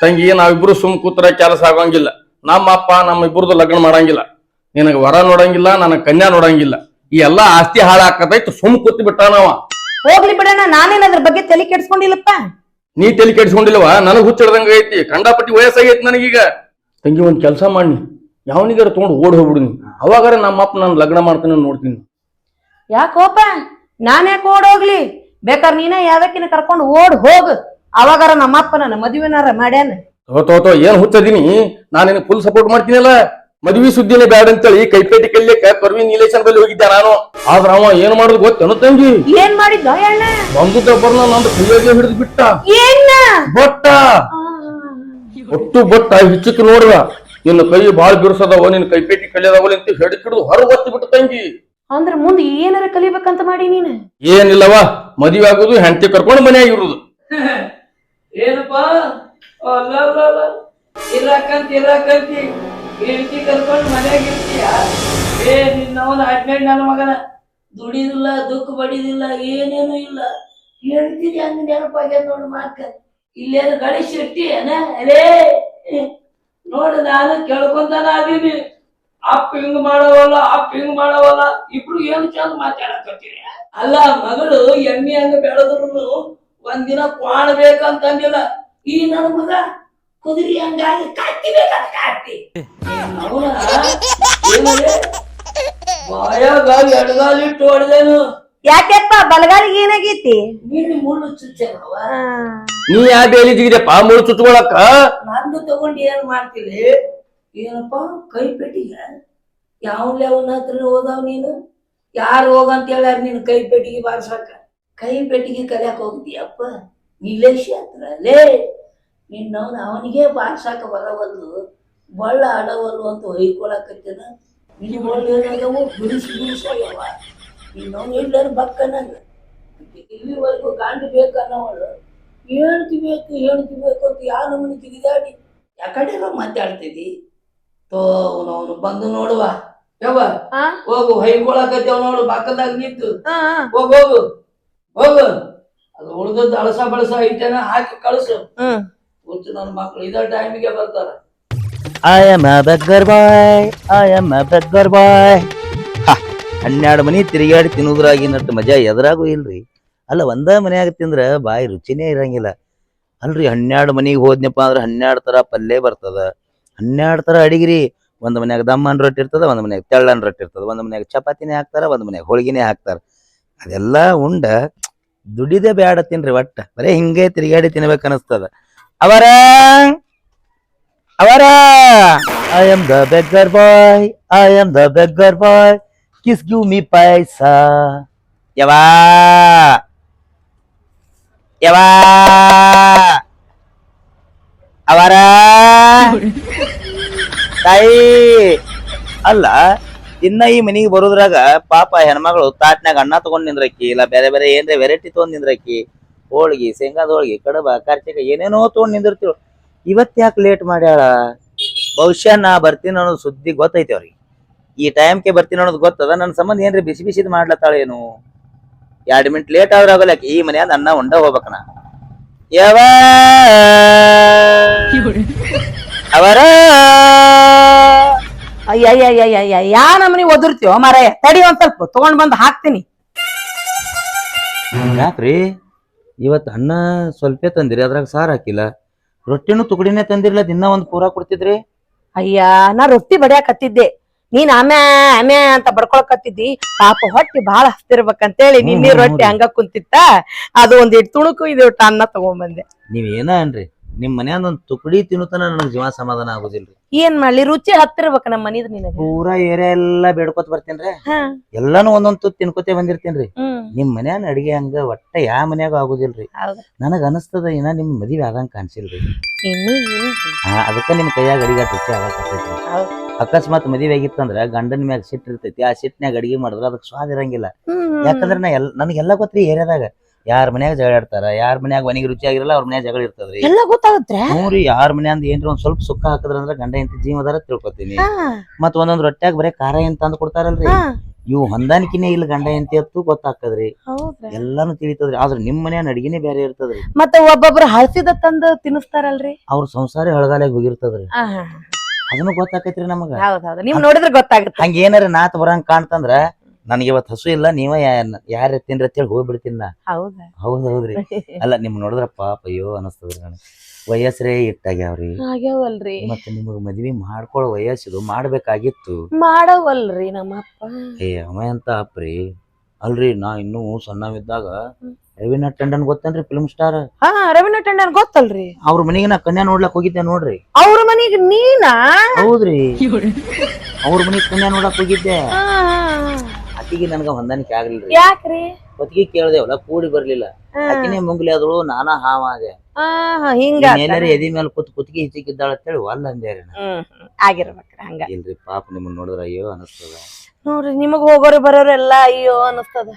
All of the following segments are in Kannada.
ತಂಗಿ ನಾವಿಬ್ರು ಸುಮ್ ಕೂತ್ರ ಕೆಲಸ ಆಗೋಂಗಿಲ್ಲ. ನಮ್ಮ ಅಪ್ಪ ನಮ್ಮ ಇಬ್ರದ್ದು ಲಗ್ನ ಮಾಡಂಗಿಲ್ಲ. ನಿನಗ ವರ ನೋಡಂಗಿಲ್ಲ ನನಗೆ ಕನ್ಯಾ ನೋಡಂಗಿಲ್ಲ. ಈ ಎಲ್ಲಾ ಆಸ್ತಿ ಹಾಳಾಕತೈತಿ ಸುಮ್ ಕೂತ್ ಬಿಟ್ಟಾನವ ಹೋಗ್ಲಿ ಬಿಡಣ್ಣ ನಾನೇನ್ ಅದ್ರ ಬಗ್ಗೆ ತಲೆ ಕೆಡ್ಸ್ಕೊಂಡಿಲ್ಲಪ್ಪ? ನೀ ತಲೆ ಕೆಡ್ಸ್ಕೊಂಡಿಲ್ವಾ ನನಗ್ ಹುಚ್ಚಿಡ್ದಂಗ ಐತಿ. ಕಂಡಾಪಟ್ಟಿ ವಯಸ್ಸಾಗೈತಿ ನನಗೀಗ. ತಂಗಿ ಒಂದ್ ಕೆಲಸ ಮಾಡಿ ಯಾವನಿಗಾರ ತಗೊಂಡು ಓಡ್ ಹೋಗ್ಬಿಡು ನೀ ಅವಾಗಾರ ನಮ್ಮ ಅಪ್ಪ ನಾನು ಲಗ್ನ ಮಾಡ್ತೀನಿ ಅಂತ ನೋಡ್ತೀನಿ. ಯಾಕೋಪ? ನಾನ್ ಯಾಕೆ ಓಡ್ ಹೋಗ್ಲಿ? ಬೇಕಾದ್ರೆ ನೀನೇ ಯಾವ್ದಕ್ಕಿನ ಕರ್ಕೊಂಡು ಓಡ್ ಹೋಗ್. ಅವಾಗಾರ ನಮ್ಮಪ್ಪ ನನ್ನ ಮದುವೆನಾರ ಮಾಡ್ಯಾನ? ತೋ ಏನ್ ಹುಚ್ಚದೀನಿ? ನಾನು ನಿನಗೆ ಫುಲ್ ಸಪೋರ್ಟ್ ಮಾಡ್ತೀನಲ್ಲ? ಮದ್ವಿ ಸುದ್ದಿನೇ ಬ್ಯಾಡ ಅಂತೇಳಿ ಕೈಪೇಟಿ ಕಲಿಯಕ ಕರ್ವಿ ನೀಲೇಶನ್ ಬಳಿ ಹೋಗಿದ್ದೆ ನಾನು? ಆದ್ರ ಅವ ಏನ್ ಮಾಡುದು ಗೊತ್ತೇನು ತಂಗಿ? ಏನ್ ಮಾಡಿದ್ದ ಅಣ್ಣ? ಬಂದುದ ಬರ್ನ ನಂದು ಕೈಯಾಗೆ ಹಿಡಿದು ಬಿಟ್ಟ. ಬೊಟ್ಟ. ಒಟ್ಟು ಬೊಟ್ಟ ಹಿಚ್ಚಕ್ ನೋಡ್ದ ನಿನ್ನ ಕೈ ಬಾಳ ಬಿರ್ಸದವ ನಿನ್ನ ಕೈಪೇಟಿ ಕಲಿಯದವಲ್ಲ ಅಂತ ಹಿಡಿದು ಹೊರ ಒತ್ತಿ ಬಿಟ್ಟು ತಂಗಿ. ಅಂದ್ರ ಮುಂದೆ ಏನಾರ ಕಲಿಬೇಕಂತ ಮಾಡಿ ನೀನು? ಏನಿಲ್ಲವ ಮದುವೆ ಆಗುದು ಹೆಂಡತಿ ಕರ್ಕೊಂಡು ಮನ್ಯಾಗ ಇರುದು. ಏನಪ್ಪ? ಅಲ್ಲ ಅಲ್ಲ ಅಲ್ಲ. ಇರಾಕಂತ, ಇರಾಕಂತಿ. ಹೆಂಡತಿ ಕರ್ಕೊಂಡು ಮನ್ಯಾಗ ಇರ್ತೀಯ? ಏ, ನಿನ್ನವನ ಅಡ್ಮೆಂಟ್ ನನ್ನ ಮಗನ. ದುಡಿದಿಲ್ಲ, ದುಃಖ ಬಡಿದಿಲ್ಲ ಏನೇನು ಇಲ್ಲ. ಹೇಳ್ತೀನಿ ಹಂಗ ನೆನಪಾಗ್ಯದ ನೋಡು ಮಾಕ ಇಲ್ಲೇನು ಗಣೇಶ್ ಶೆಟ್ಟಿ ಏನ? ಅರೇ ನೋಡು, ನಾನು ಕೇಳ್ಕೊಂತಾನ ಅದೀನಿ. ಅಪ್ಪ ಹಿಂಗ್ ಮಾಡವಲ್ಲ, ಅಪ್ಪ ಹಿಂಗ್ ಮಾಡವಲ್ಲ. ಇಬ್ರು ಏನು ಚಂದ ಮಾತಾಡಕತ್ತೀರಿ? ಅಲ್ಲ, ಮಗಳು ಎಮ್ಮೆ ಹಂಗ ಬೆಳೆದ್ರು ಒಂದಿನ ಕ್ವಾಣ ಬೇಕಂತಂದಿಲ್ಲ. ಈ ನನ್ನ ಮಗ ಕುದುರಿ ಹಂಗಾಗಿ ಕಟ್ಟಿ ಬೇಕಂತ ಅವನ ಬಾಯಾಗ ಎಡಗಾಲಿಟ್ಟು ಹೊಡೆದೇನು. ಯಾಕೆಪ್ಪ? ಬಲಗಾಲಿಗೆ ಏನಾಗೈತಿ? ನೀನು ಮುಳ್ಳು ಚುಚ್ಚನವ ನೀ ಯಾ ಬೇಲಿ ಜಿಗಿದಪ್ಪ? ಮುಳ್ಳು ಚುಚ್ಕೊಳಕ? ನಂದು ತಗೊಂಡು ಏನ್ ಮಾಡ್ತೀವಿ ಏನಪ್ಪ? ಕೈ ಪೆಟ್ಟಿಗೆ? ಯಾವ್ಲೆ ಅವನ ಹತ್ರ ಹೋದವ್ ನೀನು? ಯಾರು ಹೋಗಂತ ಹೇಳ್ಯಾರ ನೀನು ಕೈ ಪೆಟ್ಟಿಗೆ ಬಾರ್ಸಕ? ಕೈ ಪೆಟ್ಟಿಗೆ ಕಲಿಯಕ್ ಹೋಗ್ತೀಯಪ್ಪ ನಿಲೇಶಿ ಹತ್ರ ಲೇ! ನಿನ್ನವನು ಅವನಿಗೆ ಬಾರ್ಸಾಕ ಬರವಲ್ಲು ಬಳ್ಳ ಅಡವಲ್ಲು ಅಂತ ಹೊಯ್ಕೊಳಕತ್ತೇನ ನಿನ್ನ ಬಳ್ಳ ಏನಾಗವು ಬಿಡಿಸಿ ಬಿಡಿಸೋಯವ ನಿನ್ನವನು ಎಲ್ಲರೂ ಬಕ್ಕನಂಗ ಇಲ್ಲಿವರೆಗೂ ಗಾಂಡು ಬೇಕನ್ನವಳು. ಹೇಳ್ತಿ ಬೇಕು ಹೇಳ್ತಿ ಬೇಕು ಅಂತ ಯಾವ ನಮ್ಮನ್ನು ಜಿಗಿದಾಡಿ ಯಾಕಡೆ ಮಾತಾಡ್ತಿದ್ದಿ ತೋ ಅವನು ಬಂದು ನೋಡುವ. ಯಾವ ಹೋಗು ಹೊಯ್ಕೊಳಕತ್ತೇವ್ ನೋಡು ಬಕ್ಕದಾಗ ನಿಂತು. ಹೋಗು ಹೋಗು. ಹೋಗು. ಅದು ಉಳ್ದದ್ದು ಅಳಸ ಬಳಸ ಐತೆನ ಹಾಕಿ ಕಳಿಸು. ಹ್ಮ್. ಹುಚ್ಚು ನನ್ನ ಮಕ್ಳು ಇದೇ ಟೈಮಿಗೆ ಬರ್ತಾರ. I am a beggar boy I am a beggar boy ಹನ್ನೆರಡು ಮನಿ ತಿರುಗಾಡಿ ತಿನ್ನುದ್ರಾಗಿನಟ್ಟು ಮಜಾ ಎದ್ರಾಗೂ ಇಲ್ರಿ. ಅಲ್ಲ ಒಂದೇ ಮನ್ಯಾಗ ತಿಂದ್ರ ಬಾಯಿ ರುಚಿನೇ ಇರಂಗಿಲ್ಲ. ಅಲ್ರಿ ಹನ್ನೆರಡು ಮನಿಗೆ ಹೋದ್ನಪ್ಪ ಅಂದ್ರೆ ಹನ್ನೆರಡು ತರ ಪಲ್ಯ ಬರ್ತದ. ಹನ್ನೆರಡು ತರ ಅಡಿಗಿರಿ. ಒಂದ್ ಮನ್ಯಾಗ ದಮ್ಮನ್ ರೊಟ್ಟಿ ಇರ್ತದ ಒಂದ್ ಮನ್ಯಾಗ ತೆಳ್ಳನ್ ರೊಟ್ಟಿ ಇರ್ತದ. ಒಂದ್ ಮನ್ಯಾಗ ಚಪಾತಿನೇ ಹಾಕ್ತಾರ ಒಂದ್ ಮನ್ಯಾಗ ಹೋಳಿಗೆನೇ ಹಾಕ್ತಾರ. ಅದೆಲ್ಲ ಉಂಡ ದುಡಿದೇ ಬೇಡ ತಿನ್ರಿ ಒಟ್ಟ. ಬರೇ ಹಿಂಗೆ ತಿರುಗಾಡಿ ತಿನ್ಬೇಕು ಅನಸ್ತದ ಅವರ ಅವರ I am the beggar boy I am the beggar boy kiss give me ಪೈಸಾ ಯವಾ ಯವಾ, ಅವರ, ತಾಯಿ, ಅಲ್ಲ ಇನ್ನ ಈ ಮನಿಗೆ ಬರೋದ್ರಾಗ ಪಾಪ ಹೆಣ್ಮಗಳು ತಾಟ್ನಾಗ ಅಣ್ಣ ತಗೊಂಡ್ ನಿಂದ್ರಕ್ಕಿ ಇಲ್ಲ ಬೇರೆ ಬೇರೆ ಏನ್ರೆ ವೆರೈಟಿ ತಗೊಂಡ್ ನಿಂದ್ರಕ್ಕಿ ಹೋಳ್ಗಿ ಶೇಂಗಾದ ಹೋಳ್ಗಿ ಕಡಬ ಕರ್ಚಿಕ ಏನೇನೋ ತಗೊಂಡ್ ನಿಂದಿರ್ತೀವಿ. ಇವತ್ ಯಾಕೆ ಲೇಟ್ ಮಾಡ್ಯಾಳ? ಬಹುಶಃ ನಾ ಬರ್ತೀನಿ ಅನ್ನೋದು ಸುದ್ದಿ ಗೊತ್ತೈತಿ ಅವ್ರಿಗೆ. ಈ ಟೈಮ್ಗೆ ಬರ್ತೀನಿ ಅನ್ನೋದು ಗೊತ್ತದ? ನನ್ನ ಸಂಬಂಧ ಏನ್ರಿ ಬಿಸಿ ಬಿಸಿದ್ ಮಾಡ್ಲತ್ತಾಳ ಏನು? ಎರಡ್ ಮಿನಿಟ್ ಲೇಟ್ ಆದ್ರೆ ಆಗಲ್ಲ ಈ ಮನ್ಯಾಗ ಅನ್ನ ಉಂಡ ಹೋಗ್ಬೇಕನ ಯಾವ? ಅವರ? ಅಯ್ಯಯ್ಯಯ್ಯಯ್ಯ ಯಾ ನಮ್ಮನಿ ಒದರ್ತೀವೋ ಮಾರಾಯ ತಡಿ ಒಂದ್ ಸ್ವಲ್ಪ ತಗೊಂಡ್ ಬಂದ್ ಹಾಕ್ತೀನಿ. ಯಾಕ್ರಿ? ಇವತ್ ಅನ್ನ ಸ್ವಲ್ಪ ತಂದಿರಿ ಅದ್ರಾಗ ಸಾರ್ ಹಾಕಿಲ್ಲ. ರೊಟ್ಟಿನೂ ತುಕಡಿನೇ ತಂದಿರ್ಲ ದಿನ ಒಂದ್ ಪೂರ ಕೊಡ್ತಿದ್ರಿ? ಅಯ್ಯ ನಾ ರೊಟ್ಟಿ ಬಡಿಯಾಕತ್ತಿದ್ದೆ. ನೀನ್ ಆಮ್ಯಾ ಆಮ್ಯಾ ಅಂತ ಬಡ್ಕೊಳಕತ್ತಿದ್ದಿ. ಪಾಪ ಹೊಟ್ಟಿ ಬಾಳ ಹಸ್ತಿರ್ಬೇಕಂತೇಳಿ ನಿನ್ನೆ ರೊಟ್ಟಿ. ಹಂಗ ಕುಂತಿತ್ತ. ಅದು ಒಂದ್ ಇಟ್ ತುಣುಕು ಇದು ಅನ್ನ ತಗೊಂಬಂದೆ. ನೀವ್ ಏನ ಅನ್ರಿ? ನಿಮ್ ಮನ್ಯಾಗ ಒಂದ್ ತುಕಡಿ ತಿನ್ನುತನ ನನಗ್ ಜೀವ ಸಮಾಧಾನ ಆಗುದಿಲ್ರಿ. ಏನ್ ಮಾಡ್ಲಿ? ರುಚಿ ಹತ್ತಿರ್ಬೇಕ ನಮ್ಮ ಮನಿದ್ ನಿನಗ. ಪೂರಾ ಏರಿಯಾ ಎಲ್ಲಾ ಬೇಡ್ಕೊತ ಬರ್ತೇನ್ರಿ. ಹಾ. ಎಲ್ಲಾನು ಒಂದೊಂದ್ ತುತ್ತು ತಿನ್ಕೋತೆ ಬಂದಿರ್ತೇನ್ರಿ. ಹ್ಮ್. ನಿಮ್ ಮನ್ಯಾನ ಅಡಿಗೆ ಹಂಗ ಒಟ್ಟ ಯಾ ಮನ್ಯಾಗ ಆಗುದಿಲ್ರಿ. ನನಗ ನನಗ್ ಅನಸ್ತದ ಏನ ನಿಮ್ ಮದ್ವಿ ಆದಂಗ ಕಾಣಿಸಿಲ್ರಿ. ಇನ್ನು? ಹಾ ಅದಕ್ಕ ನಿಮ್ ಕೈಯಾಗ ಅಡಿಗೆ ರುಚಿ ಆಗಕ್ಕೆ ಹೌದ್. ಅಕಸ್ಮಾತ್ ಮದ್ವಿ ಆಗಿತ್ತಂದ್ರ ಗಂಡನ ಮ್ಯಾಗ ಸಿಟ್ ಇರ್ತೈತಿ ಆ ಸಿಟ್ನ್ಯಾಗ ಅಡಿಗೆ ಮಾಡಿದ್ರ ಅದಕ್ಕೆ ಸ್ವಾದ ಇರಂಗಿಲ್ಲ. ಯಾಕಂದ್ರೆ ಯಾಕಂದ್ರ ನಾ ಎಲ್ ನನಗೆಲ್ಲ ಗೊತ್ತ್ರಿ ಏರಿಯಾದಾಗ. ಯಾರ ಮನ್ಯಾಗ ಜಗಳ ಆಡ್ತಾರ ಯಾರ ಮನ್ಯಾಗ ಮನೆಗೆ ರುಚಿ ಆಗಿರಲ್ಲ ಅವ್ರ ಮನ್ಯಾಗ ಜಗಳ ಇರ್ತದ್ರಿ. ಎಲ್ಲ ಗೊತ್ತಾಗತ್ರೆ ನೋಡ್ರಿ ಯಾರ ಮನ್ಯಾಂದ ಏನ್ರಿ ಒಂದ್ ಸ್ವಲ್ಪ ಸುಕ್ಕ ಹಾಕದ್ರ ಅಂದ್ರ ಗಂಡ ಎಂತ ಜೀವದಾರ ತಿಳ್ಕೊತೀನಿ. ಮತ್ ಒಂದೊಂದ್ ರೊಟ್ಯಾಗ ಬರೇ ಖಾರ ಏನ್ ತಂದ್ ಕೊಡ್ತಾರಲ್ರಿ. ಇವು ಹೊಂದಾಣಿಕೆನೇ ಇಲ್ಲ ಗಂಡ ಹೆಂಡತಿ ಅತ್ತು ಗೊತ್ತಾಗ್ತದ್ರಿ. ಹೌದ್ರಾ? ಎಲ್ಲಾನು ತಿಳಿತದ್ರಿ. ಆದ್ರ ನಿಮ್ ಮನ್ಯಾನ ಅಡಿಗೆನೇ ಬೇರೆ ಇರ್ತದ್ರಿ. ಮತ್ತೆ ಒಬ್ಬೊಬ್ರು ಹಳಸಿದ ತಂದು ತಿನ್ನಿಸ್ತಾರಲ್ರಿ? ಅವ್ರ ಸಂಸಾರ ಹೊಳಗಾಲಾಗ ಹೋಗಿರ್ತದ್ರಿ. ಅದನ್ನು ಗೊತ್ತಾಕೈತ್ರಿ ನಮಗ. ಹೌದೌದು ನೀವ್ ನೋಡಿದ್ರೆ ಗೊತ್ತಾಗುತ್ತೆ. ಹಂಗ ಏನಾರ ನಾತ್ ಬರಂಗ್ ಕಾಣ್ತಂದ್ರ ನನಗೆ ಇವತ್ ಹಸು ಇಲ್ಲ ನೀವ ಯಾರ ಅಂತ ಹೇಳಿ ಹೋಗ್ಬಿಡ್ತೀನಿ ನಾ. ಹೌದಾ? ಹೌದ್ ಹೌದ್ರಿ. ಅಲ್ಲ ನಿಮ್ ನೋಡಿದ್ರ ಪಾಪ ಅಯ್ಯೋ ಅನಸ್ತದ್ರಿ ನನಗೆ. ವಯಸ್ಸರೇ ಇಟ್ಟಾಗ್ಯಾವ್ರಿ. ಆಗ್ಯಾವಲ್ರಿ. ಮತ್ತೆ ನಿಮಗ್ ಮದ್ವಿ ಮಾಡ್ಕೊಳ್ಳೋ ವಯಸ್ಸಿದು ಮಾಡ್ಬೇಕಾಗಿತ್ತು. ಮಾಡವಲ್ರಿ ನಮ್ಮಪ್ಪ. ಏ ಅಮ್ಮ ಎಂತ ಅಪ್ರಿ? ಅಲ್ರಿ ನಾ ಇನ್ನೂ ಸಣ್ಣವಿದ್ದಾಗ ರವೀನಾ ಟಂಡನ್ ಗೊತ್ತೇನ್ರಿ ಫಿಲ್ಮ್ ಸ್ಟಾರ್ ಹಾ ರವೀನಾ ಟಂಡನ್ ಗೊತ್ತಲ್ರಿ. ಅವ್ರ ಮನೆಗೆ ನಾ ಕನ್ಯಾ ನೋಡ್ಲಕ್ ಹೋಗಿದ್ದೆ ನೋಡ್ರಿ. ಅವ್ರ ಮನೆಗೆ ನೀನಾ? ಹೌದ್ರಿ. ಅವ್ರ ಮನೆಗೆ ಕನ್ಯಾ ನೋಡಕ್ ಹೋಗಿದ್ದೆ. ಆಕಿಗೆ ನನಗ ಹೊಂದಾಣಿಕೆ ಆಗ್ಲಿಲ್ಲ ಯಾಕ್ರಿ? ಹೊತ್ತಿಗೆ ಕೇಳ್ದೇವಲ್ಲ ಕೂಡಿ ಬರ್ಲಿಲ್ಲ. ಆಕಿನೇ ಮುಂಗ್ಲಿ ಆದಳು ನಾನಾ ಹಾವ ಹಿಂಗ ಎಲ್ಲಾರು ಎದಿ ಮೇಲೆ ಕೂತ್ ಕುತ್ತಿಗೆ ಹಿಚ್ಚಿಕ್ಕಿದ್ದಾಳ ಅಂತೇಳಿ ಒಲ್ಲ ಅಂದೇರಿ ನಾ ಹ್ಮ್ ಹ್ಮ್. ಆಗಿರ್ಬೇಕ್ರಿ ಹಂಗ. ಇಲ್ರಿ ಪಾಪ ನಿಮ್ಮನ್ನ ನೋಡಿದ್ರ ಅಯ್ಯೋ ಅನಸ್ತದ. ನೋಡ್ರಿ ನಿಮಗ್ ಹೋಗೋರಿ ಬರೋರು ಎಲ್ಲಾ ಅಯ್ಯೋ ಅನಸ್ತದ.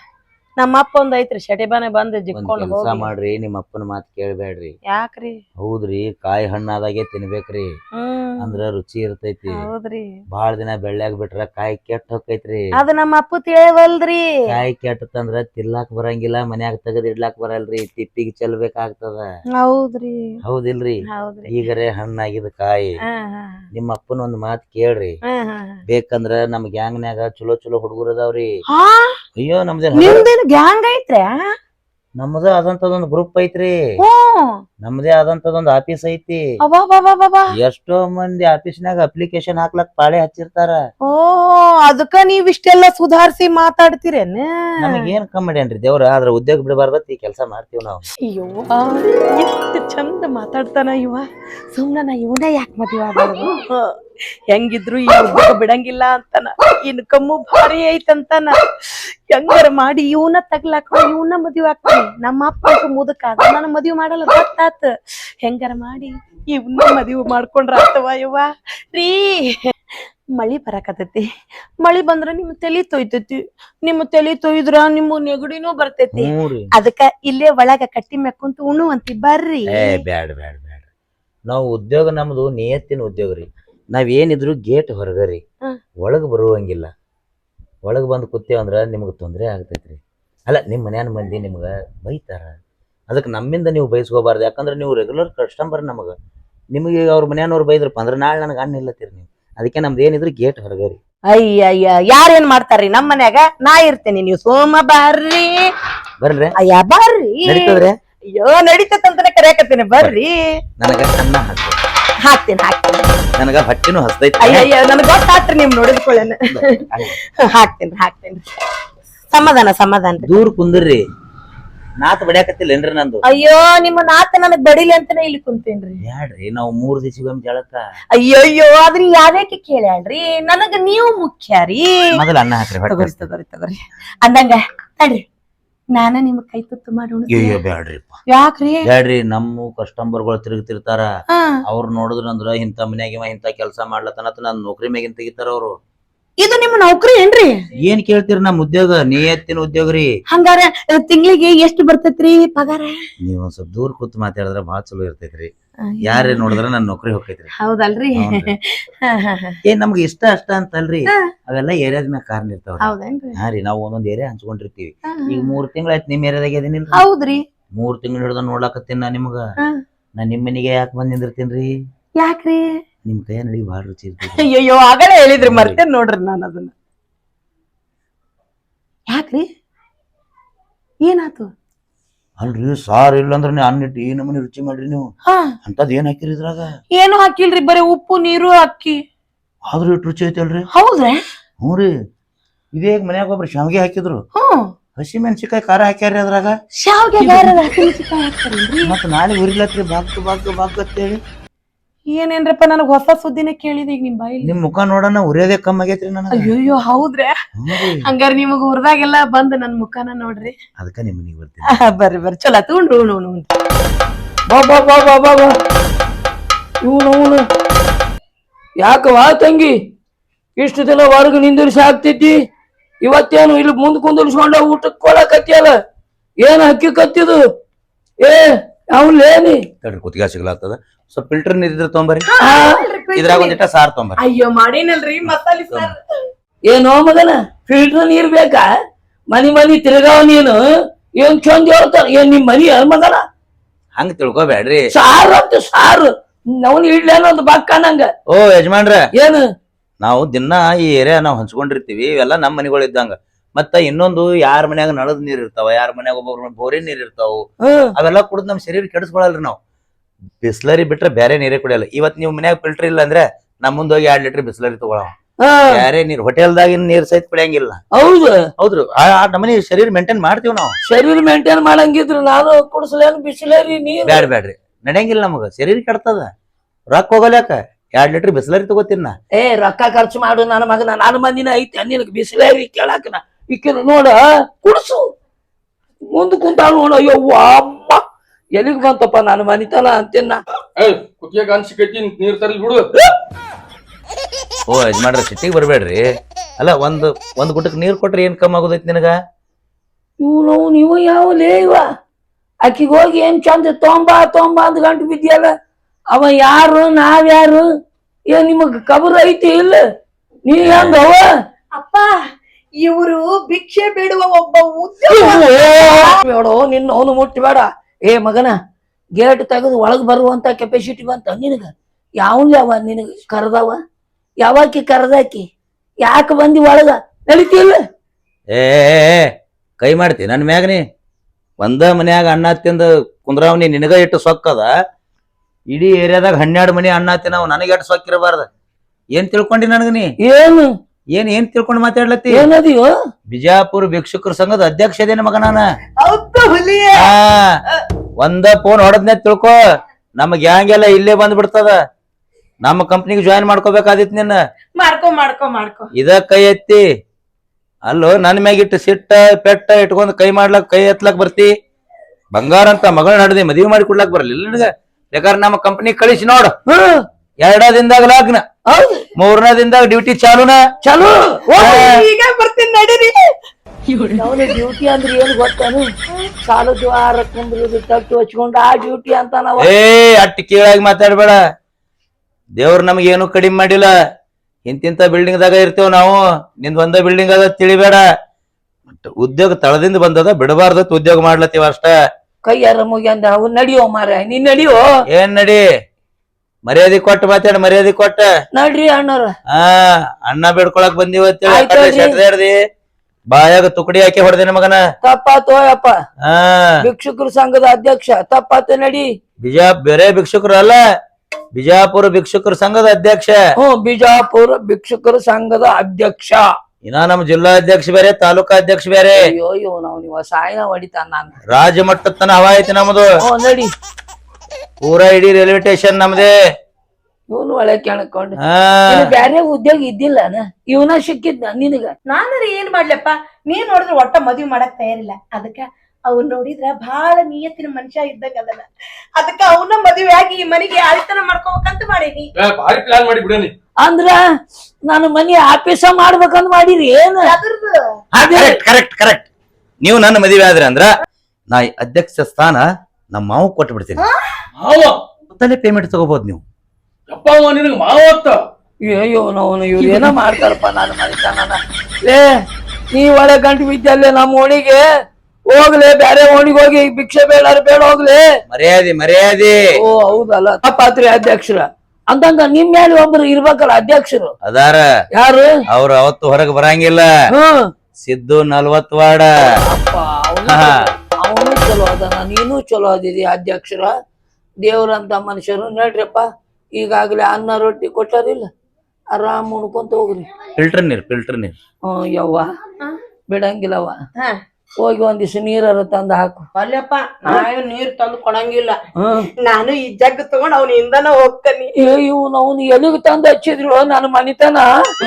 ನಮ್ಮ ಅಪ್ಪ ಒಂದ್ ಐತ್ರಿ ಶಟಿಬಾನೆ ಬಂದ್ ಜಿಕ್ಕೊಂಡ್ ಕೆಲ್ಸ ಹೋಗಿ. ಮಾಡ್ರಿ ನಿಮ್ಮ ಅಪ್ಪನ ಮಾತ್ ಕೇಳ್ಬೇಡ್ರಿ ಯಾಕ್ರಿ? ಹೌದ್ರಿ ಕಾಯಿ ಹಣ್ಣಾದಾಗೆ ತಿನ್ಬೇಕ್ರಿ. ಹ್ಮ್. ಅಂದ್ರ ರುಚಿ ಇರ್ತೈತಿ. ಹೌದ್ರಿ. ಬಾಳ ದಿನ ಬೆಳ್ಳ್ಯಾಗ ಬಿಟ್ರ ಕಾಯಿ ಕೆಟ್ಟ ಹೋಕೈತ್ರಿ ಅದ್ ನಮ್ಮ ಅಪ್ಪ ತಿಳಿಯವಲ್ರಿ ಕಾಯಿ ಕೆಟ್ಟತಂದ್ರ ತಿರ್ಲಾಕ್ ಬರಂಗಿಲ್ಲ ಮನ್ಯಾಗ ತೆಗದ್ ಇಡ್ಲಾಕ್ ಬರಲ್ರಿ ತಿಪ್ಪಿಗೆ ಚೆಲ್ಬೇಕಾಗ್ತದ. ಹೌದ್ರಿ. ಹೌದಿಲ್ರಿ? ಹೌದ್ರಿ. ಈಗರೆ ಹಣ್ಣಾಗಿದ ಕಾಯಿ. ಹಾ ಹಾ ನಿಮ್ಮ ಅಪ್ಪನ ಒಂದ್ ಮಾತ್ ಕೇಳ್ರಿ. ಹಾ ಹಾ ಹಾ. ಬೇಕಂದ್ರ ನಮ್ ಗ್ಯಾಂಗ್ನ್ಯಾಗ ಚಲೋ ಚಲೋ ಹುಡುಗರು ಅದಾವ್ರಿ. ಹಾ? ಅಯ್ಯೋ ನಮ್ದೇನ್ ಗ್ಯಾಂಗ್ ಗ್ಯಾಂಗ್ ಐತ್ರ್ಯಾ? ನಮ್ದ ಆದಂತದೊಂದ್ ಗ್ರೂಪ್ ಐತ್ರಿ. ಹ್ಮ್ ನಮ್ದೇ ಆದಂತದೊಂದು ಆಫೀಸ್ ಐತಿ. ಎಷ್ಟೋ ಮಂದಿ ಆಫೀಸ್ನಾಗ ಅಪ್ಲಿಕೇಶನ್ ಹಾಕ್ಲಕ್ ಪಾಳೆ ಹಚ್ಚಿರ್ತಾರ. ಓ ಅದಕ್ಕ ನೀವ್ ಇಷ್ಟೆಲ್ಲ ಸುಧಾರಿಸಿ ಮಾತಾಡ್ತೀರೇನ? ನಮಗ್ ಏನ್ ಕಮ್ಮಡೇನ್ರಿ ದೇವ್ರ? ಆದ್ರ ಉದ್ಯೋಗ ಬಿಡಬಾರ್ದತ್ ಈ ಕೆಲಸ ಮಾಡ್ತೀವಿ ನಾವು. ಅಯ್ಯೋ ಎಷ್ಟು ಚಂದ ಮಾತಾಡ್ತಾನ ಇವ. ಸುಮ್ನ ನಾ ಇವನ ಯಾಕೆ ಮದುವೆ ಹೆಂಗಿದ್ರು ಈ ಉದ್ಯೋಗ ಬಿಡಂಗಿಲ್ಲ ಇನ್ ಕಮ್ಮು ಭಾರಿ ಐತಂತಾನ. ಹೆಂಗಾರ ಮಾಡಿ ಇವನ ತಗ್ಲಾಕ ಇವನ ಮದ್ವಿ ಆಗ್ತಾನೆ. ನಮ್ಮ ಅಪ್ಪ ಮುದುಕ ಅದ ನನ್ನ ಮದ್ವೆ ಮಾಡಲ್ಲ ಗೊತ್ತಾತ. ಹೆಂಗಾರ ಮಾಡಿ ಇವನ್ನ ಮದ್ವೆ ಮಾಡ್ಕೊಂಡ್ರ ಆತವ ಇವ ರೀ ಮಳಿ ಬರಾಕತೈತಿ ಮಳಿ ಬಂದ್ರ ನಿಮ್ ತಲಿ ತೊಯ್ತೈತಿ. ನಿಮ್ ತಲಿ ತೊಯ್ದ್ರ ನಿಮ್ಮ ನೆಗಡಿನೂ ಬರ್ತೈತಿ. ಅದಕ್ಕ ಇಲ್ಲೇ ಒಳಗ ಕಟ್ಟಿ ಮೆಕ್ಕಂತ ಕುಂತು ಉಣ್ಣುವಂತಿ ಬರ್ರಿ ಬ್ಯಾಡ ಬ್ಯಾಡ ಬ್ಯಾಡ. ನಾವು ಉದ್ಯೋಗ ನಮ್ದು ನಿಯತ್ತಿನ ಉದ್ಯೋಗ ರೀ. ನಾವ್ ಏನಿದ್ರು ಗೇಟ್ ಹೊರಗರಿ ಒಳಗೆ ಬರುವಂಗಿಲ್ಲ. ಒಳಗ್ ಬಂದ್ ಕೂತೇವಂದ್ರ ನಿಮ್ಗೆ ತೊಂದ್ರೆ ಆಗ್ತೈತ್ರಿ. ಅಲ್ಲ ನಿಮ್ ಮನ್ಯಾನ ಮಂದಿ ನಿಮ್ಗ ಬೈತಾರ. ಅದಕ್ಕೆ ನಮ್ಮಿಂದ ನೀವು ಬೈಸ್ಕೋಬಾರ್ದು. ಯಾಕಂದ್ರೆ ನೀವು ರೆಗ್ಯುಲರ್ ಕಸ್ಟಮರ್ ನಮಗ. ನಿಮಗೆ ಅವ್ರ ಮನ್ಯಾನವ್ರು ಬೈದ್ರಪ್ಪ ಅಂದ್ರೆ ನಾಳೆ ನನಗೆ ಅನ್ನ ಇಲ್ಲತ್ತೀರಿ ನೀವು. ಅದಕ್ಕೆ ನಮ್ದು ಏನಿದ್ರು ಗೇಟ್ ಹೊರಗರಿ. ಅಯ್ಯಯ್ಯ ಯಾರೇನ್ ಮಾಡ್ತಾರ್ರಿ ನಮ್ ಮನ್ಯಾಗ? ನಾ ಇರ್ತೇನೆ. ನೀವು ಸೋಮ ಬರ್ರಿ. ಬರ್ರಿ. ಅಯ್ಯ ಬರ್ರಿ. ನಡೀತದ್ರಿ? ಅಯ್ಯೋ ನಡೀತಂತಾನೆ ಕರೆಯಕತ್ತೀನಿ. ಬರ್ರಿ. ನನಗ ಅನ್ನ ಹಾಕ್ತೈತಿ ಹಾಕ್ತೀನಿ ಹಾಕ್ತೀನಿ. ನನಗ ಹೊಟ್ಟೆನೂ ಹಸ್ತೈತಿ ಅಯ್ಯಯ್ಯ ನನ್ಗ್ ಗೊತ್ತಾತ್ರಿ ನಿಮ್ ನೋಡಿದ್ಕೊಳ್ಳೇನ. ಹಾಕ್ತೀನಿ ಹಾಕ್ತೀನಿ. ಸಮಾಧಾನ ಸಮಾಧಾನ. ರೀ ದೂರ ಕುಂದ್ರಿ. ನಾತ್ ಬಡಿಯಾಕತ್ತಿಲ್ಲೇನ್ರಿ ನಂದು? ಅಯ್ಯೋ ನಿಮ್ಮ ನಾತ ನನಗ್ ಬಡಿಲಿ ಅಂತಾನೆ ಇಲ್ಲಿ ಕುಂತೇನ್ರಿ. ಬ್ಯಾಡ್ರಿ ನಾವು ಮೂರ್ ದಿವಸಗೊಮ್ಮೆ ಜಳಕ. ಅಯ್ಯಯ್ಯೋ ಅದ್ರ ಯಾವ್ಯಾಕೆ ಕೇಳ್ಯಾಳ್ರಿ? ನನಗ ನೀವು ಮುಖ್ಯ ರೀ. ಮೊದಲ ಅನ್ನ ಹಾಕ್ರಿ ಹೊಟ್ಟೆ ತಗೋರಿ ತಗೋರಿ ತಗೋರಿ. ಅಂದಂಗ ತಡ್ರಿ. ನಾನ ನಿಮ್ ಕೈ ತುತ್ತು ಮಾಡಿ ಉಣ್ಸ್ತೀನಿ. ಅಯ್ಯೋ ಬ್ಯಾಡ್ರಿಪ್ಪ. ಯಾಕ್ರಿ? ಬ್ಯಾಡ್ರಿ ನಮ್ಮ ಕಸ್ಟಮರ್ಗಳು ತಿರುಗ್ತಿರ್ತಾರ. ಹಾ. ಅವ್ರು ನೋಡಿದ್ರಂದ್ರ ಇಂತ ಮನ್ಯಾಗ ಇವ ಇಂತ ಕೆಲಸ ಮಾಡ್ಲತ್ತನ ನನ್ ನೌಕರಿ ಮ್ಯಾಗಿನ್ ತೆಗಿತಾರ ಅವ್ರು. ಇದು ನಿಮ್ಮ ನೌಕರಿ ಏನ್ರಿ? ಏನ್ ಕೇಳ್ತೀರಿ ನಮ್ ಉದ್ಯೋಗ? ನಿಯತ್ತಿನ ಉದ್ಯೋಗ ರೀ. ಹಂಗಾರ ತಿಂಗಳಿಗೆ ಎಷ್ಟು ಬರ್ತೈತ್ರಿ ಪಗಾರ? ನೀವ್ ಒಂದ್ ಸ್ವಲ್ಪ ದೂರ ಕೂತ್ ಮಾತಾಡಿದ್ರ ಬಾಳ ಚಲೋ ಇರ್ತೈತ್ರಿ. ಯಾರೇ ನೋಡಿದ್ರ ನನ್ ನೌಕರಿ ಹೋಗ್ತೈತ್ರಿ. ಹೌದಲ್ರಿ? ಏ ನಮ್ಗೆ ಇಷ್ಟ ಅಷ್ಟ ಅಂತಲ್ರಿ ಅವೆಲ್ಲ ಏರಿಯಾದ ಮ್ಯಾಗ ಕಾರಣ ಇರ್ತಾವ್ರಿ. ಹಾ ರೀ ನಾವು ಒಂದೊಂದ್ ಏರಿಯಾ ಹಂಚ್ಕೊಂಡಿರ್ತೀವಿ. ಈಗ ಮೂರ್ ತಿಂಗಳಾಯ್ತು ನಿಮ್ ಏರಿಯಾದಾಗ ಇದೀನಿ ಹೌದ್ರಿ. ಮೂರ್ ತಿಂಗಳು ಹಿಡ್ದ ನೋಡ್ಲಾಕತ್ತೀನಿ ನಾ ನಿಮ್ಗ. ನಾ ನಿಮ್ ಮನಿಗೆ ಯಾಕೆ ಬಂದ್ ನಿಂದಿರ್ತೀನ್ರಿ? ಯಾಕ್ರಿ? ನಿಮ್ ಕೈ ನಡಿ ಬಾಳ ರುಚಿ ಇರ್ತೈತಿ ಅಯ್ಯಯ್ಯೋ ಆಗಲೇ ಹೇಳಿದ್ರಿ ಮರ್ತೇನ್ ನೋಡ್ರಿ ನಾನು ಅದನ್ನ. ಯಾಕ್ರಿ? ಏನಾತು? ಅಲ್ರಿ ಸಾರ್ ಇಲ್ಲಂದ್ರ ನೀ ಅನ್ನಿಟ್ಟು ಈ ನಮೂನಿ ರುಚಿ ಮಾಡ್ರಿ ನೀವು. ಹಾ. ಅಂತದ್ ಏನ್ ಹಾಕಿರಿ ಇದ್ರಾಗ? ಏನು ಹಾಕಿಲ್ರಿ ಬರೀ ಉಪ್ಪು ನೀರು ಅಕ್ಕಿ ಆದ್ರೂ ಇಟ್ಟು ರುಚಿ ಐತಲ್ರಿ? ಹೌದ್ರಿ? ಹ್ಞೂ ರೀ. ಇದೇ ಮನ್ಯಾಗ ಒಬ್ರು ಶಾವಿಗೆ ಹಾಕಿದ್ರು. ಹ್ಮ್ ಹಸಿ ಮೆಣಸಿಕಾಯಿ ಖಾರ ಹಾಕ್ಯಾರಿ ಅದ್ರಾಗ? ಶಾವ್ಗೆ ಹಸಿಮೆಣಸಿಕಾಯಿ ಹಾಕ್ತಾರೇನ್ರಿ? ಮತ್ತ ನಾಳೆ ಉರಿಲತ್ರಿ ಬಾಗ್ತು ಬಾಗ್ ಬಾಗ್ ಅಂತೇಳಿ. ಏನೇನ್ರಪ್ಪ ನನಗ್ ಹೊಸ ಸುದ್ದಿನೇ ಕೇಳಿದ ಈಗ ನಿಮ್ ಬಾಯಿಲಿ ನಿಮ್ ಮುಖ ನೋಡೋಣ ಉರಿಯೋದೇ ಕಮ್ಮಿ ಆಗೈತ್ರಿ ನನಗೆ. ಅಯ್ಯಯ್ಯೋ ಹೌದ್ರಿ? ಹಂಗಾರ ನಿಮಗ್ ಊರ್ದಾಗೆಲ್ಲ ಬಂದ್ ನನ್ ಮುಖನ ನೋಡ್ರಿ. ಅದಕ್ಕ ನಿಮ್ ಮನಿಗೆ ಬರ್ತೀನಿ. ಆಹ್, ಬರ್ರಿ ಬರ್ರಿ. ಚಲೋ ತಗೊಂಡ್ರು ಉಣ್ಣು ಉಣ್ಣು ಉಣ್ಣು. ಬಾ ಬಾ ಬಾ ಬಾ ಬಾ ಬಾ. ಇವನು ಅವನು ಯಾಕವಾ ತಂಗಿ? ಇಷ್ಟು ದಿನ ಹೊರಗೆ ನಿಂದಿರಿಸಿ ಹಾಕ್ತಿದ್ದಿ ಇವತ್ತೇನು ಇಲ್ಲಿ ಮುಂದ್ ಕುಂದಿರ್ಸ್ಕೊಂಡ ಊಟಕ್ಕೆ ಕೊಡಕತ್ತಿಯಲ್ಲ? ಏನ್ ಹಕ್ಕಿ ಕತ್ತಿದು? ಏ ಅವ್ಲೇನಿ ತಡ್ರಿ ಕುತ್ತಿಗೆ ಸಿಗ್ಲಾಗ್ತದ ಸ್ವಲ್ಪ ಫಿಲ್ಟರ್ ನೀರಿದ್ರ ತೊಂಬರಿ ಇದ್ರಾಗ ಒಂದಿಟ್ಟ ಸಾರ್ ತೊಂಬರಿ ಅಯ್ಯೋ ಮಾಡೇನಲ್ರಿ ಮಸಾಲೆ ಸಾರ್? ಏನೋ ಮಗನ ಫಿಲ್ಟರ್ ನೀರ್ ಬೇಕಾ? ಮನಿ ಮನಿ ತಿರ್ಗಾವ ನೀನು. ಏನ್ ಚಂದ ಹೇಳ್ತಾರ ಏನ್ ನಿಮ್ ಮನಿ ಏನ್ ಮಗನ? ಹಂಗ ತಿಳ್ಕೊಬೇಡ್ರಿ. ಸಾರು ಅಂತ ಸಾರು. ನವನ್ ಇಡ್ಲೇನೋ ಒಂದು ಬಕ್ಕ ನಂಗ. ಓ ಯಜಮಾನ್ರ. ಏನು? ನಾವು ದಿನ ಈ ಏರಿಯಾ ನಾವು ಹಂಚ್ಕೊಂಡಿರ್ತೀವಿ. ಇವೆಲ್ಲ ನಮ್ಮ ಮನೆಗಳು ಇದ್ದಂಗ. ಮತ್ತ ಇನ್ನೊಂದು ಯಾರ ಮನ್ಯಾಗ ನಳದ ನೀರ್ ಇರ್ತಾವ ಯಾರ ಮನ್ಯಾಗ ಒಬ್ಬೊಬ್ರ ಬೋರಿನ ನೀರ್ ಇರ್ತಾವ ಹ್ಮ್. ಅವೆಲ್ಲ ಕುಡಿದ್ ನಮ್ ಶರೀರ ಕೆಡಿಸ್ಕೊಳಲ್ರಿ ನಾವು. ಬಿಸ್ಲರಿ ಬಿಟ್ರೆ ಬೇರೆ ನೀರೇ ಕುಡಿಯಲ್ಲ. ಇವತ್ ನೀವು ಮನ್ಯಾಗ ಫಿಲ್ಟರ್ ಇಲ್ಲ ಅಂದ್ರೆ ನಮ್ ಮುಂದ್ ಹೋಗಿ ಎರಡ್ ಲೀಟರ್ ಬಿಸ್ಲರಿ ತಗೊಳವ. ಬೇರೆ ನೀರ್ ಹೋಟೆಲ್ದಾಗಿನ ನೀರ್ ಸಹಿತ ಕುಡಿಯಂಗಿಲ್ಲ. ಹೌದು. ಹೌದು ಆ ಆ ನಮನಿ ಶರೀರ ಮೇಂಟೈನ್ ಮಾಡ್ತೀವಿ ನಾವು. ಶರೀರ ಮೇಂಟೈನ್ ಮಾಡಂಗಿದ್ರು ನಾನು ಕುಡಿಸ್ಲೇನು ಬಿಸಿಲೇರಿ ನೀರ್. ಬೇಡ ಬೇಡ್ರಿ ನಡೆಯಂಗಿಲ್ಲ ನಮಗ. ಶರೀರ ಕೆಡ್ತದ. ರೊಕ್ಕ ಹೋಗಲ್ಯಾಕ ಎರಡ್ ಲೀಟರ್ ಬಿಸ್ಲರಿ ತಗೋತೀನಿ ನಾ. ಏ ರೊಕ್ಕ ಖರ್ಚು ಮಾಡು ನನ್ನ ಮಗನ. ನಾನು ಮಂದಿನ ಐತಿ. ನಿನಗೆ ಬಿಸಿಲೇರಿ ಕೇಳಾಕನ ಇಕ್ಕಿನ ನೋಡ ಕುಡಿಸು. ಮುಂದ್ ಕುಂತಾಳು ನೋಡ ಅಯ್ಯೋ ಅಮ್ಮ. ಎಲ್ಲಿಗ್ ಬಂತಪ್ಪ ನಾನು ಮನಿತನ ಅಂತೇನ ಕುತ್ತಿಗೆ ಅನ್ಸಿಕೈತಿ ನೀರ್ ತರಲಿ ಬಿಡು ಓ ಯಜಮಾನ್ರ ಸಿಟ್ಟಿಗೆ ಬರ್ಬೇಡ್ರಿ ಅಲ್ಲ ಒಂದು ಒಂದು ಗುಟ್ಟಕ್ ನೀರು ಕೊಟ್ರೆ ಏನ್ ಕಮ್ಮಿ ಆಗೋದೈತಿ ನಿನಗ ಇವನು ನೀವು ಯಾವ ಲೇ ಇವ ಆಕಿಗೆ ಹೋಗಿ ಏನ್ ಚಂದ ತೊಂಬಾ ತೊಂಬಾ ಅಂತ ಗಂಟು ಬಿದ್ಯಲ್ಲ ಅವ ಯಾರು ನಾವ್ಯಾರು ಏನ್ ನಿಮಗ್ ಕಬರ್ ಐತಿ ಇಲ್ಲ ನೀ ಅವ ಅಪ್ಪ ಇವರು ಭಿಕ್ಷೆ ಬಿಡುವ ಒಬ್ಬ ಬೇಡೋ ನಿನ್ನ ಅವನು ಮುಟ್ಟಬೇಡ ಏ ಮಗನ ಗೇಟ್ ತೆಗೆದು ಒಳಗೆ ಬರುವಂತ ಕೆಪಾಸಿಟಿ ಬಂತ ನಿನಗ? ಯಾವ ಯಾವ ನಿನಗ ಕರೆದವ? ಯಾವಾಕಿ ಕರೆದಾಕಿ? ಯಾಕೆ ಬಂದಿ ಒಳಗ? ನಡೀತಿಲ್ಲ ಏ ಕೈ ಮಾಡ್ತಿ ನನ್ನ ಮ್ಯಾಗನಿ ಒಂದ ಮನ್ಯಾಗ ಅಣ್ಣ ತಿಂದ ಕುಂದ್ರಾವ್ನಿ ನಿನಗ ಇಟ್ಟು ಸೊಕ್ಕದ? ಇಡೀ ಏರಿಯಾದಾಗ ಹನ್ನೆರಡು ಮನೆ ಅಣ್ಣ ತಿನ್ನವ್ ನನಗೆ ಇಟ್ಟು ಸೊಕ್ಕಿರಬಾರ್ದ? ಏನ್ ತಿಳ್ಕೊಂಡಿ ನನಗ ನೀ? ಏನು? ಏನ್ ಏನ್ ತಿಳ್ಕೊಂಡು ಮಾತಾಡ್ಲತ್ತಿ? ಏನದಿಯೋ? ಬಿಜಾಪುರ ಭಿಕ್ಷುಕರ ಸಂಘದ ಅಧ್ಯಕ್ಷ ಇದೇನ ಮಗ ನಾನ? ಒಂದ ಫೋನ್ ಹೊಡೆದ್ನೆ ತಿಳ್ಕೊ. ನಮ್ಮ ಗ್ಯಾಂಗ್ ಎಲ್ಲ ಇಲ್ಲೇ ಬಂದ್ ಬಿಡ್ತದ. ನಮ್ಮ ಕಂಪ್ನಿಗೆ ಜಾಯಿನ್ ಮಾಡ್ಕೋಬೇಕಾದಿತ್ ನಿನ್ನ. ಮಾಡ್ಕೊ ಮಾಡ್ಕೊ ಮಾಡ್ಕೊ. ಇದ ಕೈ ಎತ್ತಿ. ಅಲ್ಲೋ ನನ್ ಮ್ಯಾಗ ಇಟ್ಟು ಸಿಟ್ಟ ಪೆಟ್ಟ ಇಟ್ಕೊಂಡ್ ಕೈ ಮಾಡ್ಲಕ್ ಕೈ ಎತ್ಲಕ್ ಬರ್ತಿ. ಬಂಗಾರ ಅಂತ ಮಗಳ ನಡೆದಿ ಮದುವೆ ಮಾಡಿ ಕೊಡ್ಲಕ್ ಬರಲಿಲ್ಲ ನಿನಗ. ಬೇಕಾದ್ರೆ ನಮ್ಮ ಕಂಪ್ನಿ ಕಳಿಸಿ ನೋಡು. ಎರಡ ದಿನದಾಗ ಲಗ್ನ ಹೌದು. ಮೂರನೇ ದಿನದಾಗ ಡ್ಯೂಟಿ ಚಾಲೂನ? ಚಲೋ. ಈಗ ಬರ್ತೀನಿ ನಡೀರಿ. ಅವನ ಡ್ಯೂಟಿ ಅಂದ್ರೆ ಏನು ಗೊತ್ತಾನು? ಸಾಲು ಕುಂದ್ರದು ತಟ್ಟು ಹಚ್ಕೊಂಡು ಆ ಡ್ಯೂಟಿ ಅಂತ ನಾವು ಏ ಅಟ್ಟಿ ಕೀಳಾಗಿ ಮಾತಾಡ್ಬೇಡ. ದೇವ್ರ ನಮ್ಗೆ ಏನು ಕಡಿಮೆ ಮಾಡಿಲ್ಲ. ಇಂತಿಂತ ಬಿಲ್ಡಿಂಗ್ ದಾಗ ಇರ್ತೇವ್ ನಾವು. ನಿಂದ ಒಂದ ಬಿಲ್ಡಿಂಗ್ ಅದ ತಿಳಿಬೇಡ. ಉದ್ಯೋಗ ತಳದಿಂದ ಬಂದದ ಬಿಡಬಾರ್ದತ್ ಉದ್ಯೋಗ ಮಾಡ್ಲತ್ತೀವ ಅಷ್ಟ. ಕೈಯಾರ ಮುಗಿಯಂದ ಅವ್ ನಡಿಯೋ ಮಾರ ನೀನ್ ನಡಿಯೋ? ಏನ್ ನಡಿ? ಮರ್ಯಾದೆ ಕೊಟ್ಟು ಮಾತಾಡ ಮರ್ಯಾದೆ ಕೊಟ್ಟ. ನೋಡ್ರಿ ಅಣ್ಣವ್ರ. ಆ ಅಣ್ಣ ಬೇಡ್ಕೊಳಕ್ ಆಯ್ತ್ ಹೇಳ್ರಿ. ಬಾಯಾಗ ತುಕಡಿ ಹಾಕಿ ಹೊಡೆದೇನ ಮಗನ. ತಪ್ಪಾತು ಯಪ್ಪ ಆ. ಭಿಕ್ಷುಕರ ಸಂಘದ ಅಧ್ಯಕ್ಷ ತಪ್ಪಾತ ನಡಿ. ಬಿಜಾ ಬೇರೆ ಭಿಕ್ಷುಕರು ಅಲ್ಲ. ಬಿಜಾಪುರ ಭಿಕ್ಷುಕರ ಸಂಘದ ಅಧ್ಯಕ್ಷ. ಹ್ಮ್ ಬಿಜಾಪುರ ಭಿಕ್ಷುಕರ ಸಂಘದ ಅಧ್ಯಕ್ಷ. ಇನ್ನ ನಮ್ ಜಿಲ್ಲಾ ಅಧ್ಯಕ್ಷ ಬೇರೆ ತಾಲೂಕಾ ಅಧ್ಯಕ್ಷ ಬೇರೆ. ಅಯ್ಯೋ ಅಯ್ಯೋ ನಾವು ನೀವು ಸಾಯನ ಹೊಡಿತಾನ ನಾನು. ರಾಜ್ಯ ಮಟ್ಟದ ತನ ಹವಾ ಐತಿ ನಮ್ದು. ಹ್ಮ್ ನಡಿ. ಪೂರಾ ಇಡೀ ರೈಲ್ವೆ ಸ್ಟೇಷನ್ ನಮ್ದೇ. ಇವನು ಒಳಗೆ ಕೆಣಕೊಂಡು ಹಾ. ಬ್ಯಾರೆ ಉದ್ಯೋಗ ಇದ್ದಿಲ್ಲ ಇವನ ಸಿಕ್ಕಿದ್ನ ನಿನಗ? ನಾನರ ಏನ್ ಮಾಡ್ಲಪ್ಪ? ನೀನ್ ನೋಡಿದ್ರೆ ಒಟ್ಟ ಮದ್ವಿ ಮಾಡಕ್ ತಯಾರಿಲ್ಲ. ಅದಕ್ಕ ಅವ್ನ್ ನೋಡಿದ್ರ ಬಹಳ ನಿಯತ್ತಿನ ಮನುಷ್ಯ ಇದ್ದಂಗ ಅದನ್ನ ಅದಕ್ಕ ಅವನ ಮದುವೆ ಆಗಿ ಈ ಮನೆಗೆ ಆಳಿತನ ಮಾಡ್ಕೋಬೇಕಂತ ಮಾಡೀನಿ. ಏ, ಭಾರಿ ಪ್ಲಾನ್ ಮಾಡಿ ಬಿಡನಿ. ಅಂದ್ರ ನಾನು ಮನಿ ಆಫೀಸ ಮಾಡ್ಬೇಕಂತ ಮಾಡಿರಿ ಏನ್? ಅದ್ರದ್ದು ಕರೆಕ್ಟ್ ಕರೆಕ್ಟ್ ಕರೆಕ್ಟ್ ನೀವು ನನ್ನ ಮದುವೆ ಆದ್ರೆ ಅಂದ್ರ ನಾ ಈ ಅಧ್ಯಕ್ಷ ಸ್ಥಾನ ನಮ್ಮ ಮಾವು ಕೊಟ್ಟು ಬಿಡ್ತೀನಿ ಮಾವ. ಮೊದಲೇ ಪೇಮೆಂಟ್ ತಗೋಬಹುದು ನೀವು. ಅಪ್ಪಾ ಅವ ನಿನಗೆ ಮಾವ ಅತ್ತ ಅಯ್ಯೋ ನಾವು ಇವ್ರು ಏನೋ ಮಾಡ್ತಾರಪ್ಪ ನಾನು ಮನಿತನ ಲೇ ನೀ ಒಳ್ಳೆ ಗಂಟು ಬಿದ್ದಲ್ಲೇ ನಮ್ಮ ಓಣಿಗೆ? ಹೋಗ್ಲೆ ಬೇರೆ ಓಣಿಗೆ ಹೋಗಿ ಭಿಕ್ಷೆ ಬೇಡ ಬೇಡ ಹೋಗ್ಲೆ. ಮರ್ಯಾದೆ ಮರ್ಯಾದೆ. ಓ ಹೌದಲ್ಲ ತಪ್ಪಾತ್ರಿ ಅಧ್ಯಕ್ಷರ. ಅಂದಂಗ ನಿಮ್ ಮೇಲೆ ಒಬ್ರು ಇರ್ಬೇಕಲ್ಲ ಅಧ್ಯಕ್ಷರು. ಅದಾರ. ಯಾರು? ಅವ್ರು ಅವತ್ತು ಹೊರಗೆ ಬರಂಗಿಲ್ಲ. ಹ್ಮ್ ಸಿದ್ದು ನಲ್ವತ್ ವಾಡ ಅಪ್ಪ ಅವನು ಚಲೋ ಅದ ನೀನು ಚಲೋ ಅದಿರಿ ಅಧ್ಯಕ್ಷರ. ದೇವ್ರಂತ ಮನುಷ್ಯರು ನಡ್ರಿಪ್ಪ ಈಗಾಗಲೇ ಅನ್ನ ರೊಟ್ಟಿ ಕೊಟ್ಟಾರಿಲ್ಲ. ಆರಾಮ್ ಉಣ್ಕೊಂತ ಹೋಗ್ರಿ. ಫಿಲ್ಟರ್ ನೀರ್ ಫಿಲ್ಟರ್ ನೀರ್. ಹ್ಮ್ ಯವ್ವ. ಬಿಡಂಗಿಲ್ಲವ್ವ. ಹಾ. ಹೋಗಿ ಒಂದಿವ್ಸ ನೀರಾರ ತಂದು ಹಾಕು. ಅಲ್ಲಪ್ಪ ನಾನು ನೀರ್ ತಂದು ಕೊಡಂಗಿಲ್ಲ. ಹ್ಮ್ ನಾನು ಈ ಜಗ್ ತಗೊಂಡ್ ಅವನ ಹಿಂದನ ಹೋಗ್ತಾನಿ. ಏ ಅವನು ಅವ್ನು ಎಲ್ಲಿಗೆ ತಂದು ಹಚ್ಚಿದ್ರು ನನ್ನ ಮನಿತನ?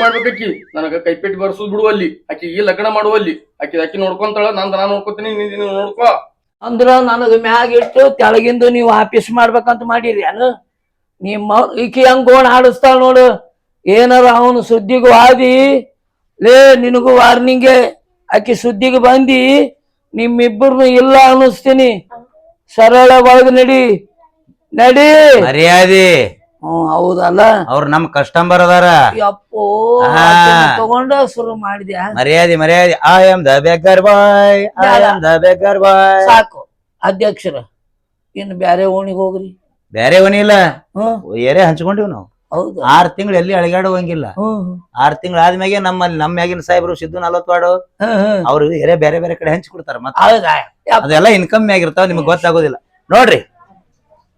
ಮಾಡ್ಬೇಕಿ ನನಗ ಕೈಪೆಟ್ಟಿ ಬರ್ಸುದ್ ಬಿಡುವಲ್ಲಿ ಆಕಿ ಈ ಲಗ್ನ ಮಾಡುವಲ್ಲಿ. ಆಕಿ ಆಕಿ ನೋಡ್ಕೊಂತಾಳ ನಾನು ನಾನ್ ನೋಡ್ಕೊತೀನಿ ನೀನ್ ನೋಡ್ಕೋ. ಅಂದ್ರ ನನಗ ಮ್ಯಾಗ ಇಟ್ಟು ತೆಳಗಿಂದು ನೀವು ಆಫೀಸ್ ಮಾಡ್ಬೇಕಂತ ಮಾಡಿರಿ ಅನು ನಿಮ್ಮ ಈಕಿ ಹಂಗ ಗೋಣ ಆಡಿಸ್ತಾಳ ನೋಡು. ಏನಾರ ಅವನು ಸುದ್ದಿಗೂ ಆದಿ, ಲೇ ನಿನಗೂ ವಾರ್ನಿಂಗೆ ಆಕಿ ಸುದ್ದಿಗೆ ಬಂದಿ ನಿಮ್ಮಿಬ್ಬರನ್ನು ಇಲ್ಲ ಅನ್ನಿಸ್ತೀನಿ. ಸರಳ ಒಳಗೆ ನಡಿ. ನಡಿ. ಮರ್ಯಾದೆ. ಹ್ಮ್ ಹೌದಲ್ಲ? ಅವ್ರ ನಮ್ ಕಸ್ಟಮರ್ ಅದಾರ. ಯಪ್ಪೋ. ತಗೊಂಡ ಶುರು ಮಾಡಿದ್ಯಾ? ಮರ್ಯಾದೆ ಮರ್ಯಾದೆ. I am the beggar boy I am the beggar boy ಸಾಕು. ಅಧ್ಯಕ್ಷರ ಇನ್ನು ಬ್ಯಾರೆ ಓಣಿಗೆ ಹೋಗ್ರಿ. ಬೇರೆ ಇಲ್ಲ. ಹ್ಮ್ ಏರೇ ಹಂಚ್ಕೊಂಡಿವ್ ನಾವು. ಹೌದು. ಆರ್ ತಿಂಗಳು ಎಲ್ಲಿ ಅಳಗಾಡುವಂಗಿಲ್ಲ ಹ್ಮ್ ಆರ್ ತಿಂಗಳು ಆದ್ಮ್ಯಾಗೆ ನಮ್ಮಲ್ಲಿ ನಮ್ಮ ಮ್ಯಾಗಿನ ಸಾಹೇಬ್ರು ಸಿದ್ದು ನಲವತ್ವಾಡು ಹ್ಮ್ ಹ್ಮ್ ಅವ್ರು ಏರೇ ಬೇರೆ ಬೇರೆ ಕಡೆ ಹಂಚಿ ಕೊಡ್ತಾರ ಮತ್ತೆ. ಹೌದಾ? ಯಪ್ಪ. ಅದೆಲ್ಲ ಇನ್ಕಮ್ ಆಗಿರ್ತಾವ ನಿಮ್ಗೆ ಗೊತ್ತಾಗೋದಿಲ್ಲ. ನೋಡ್ರಿ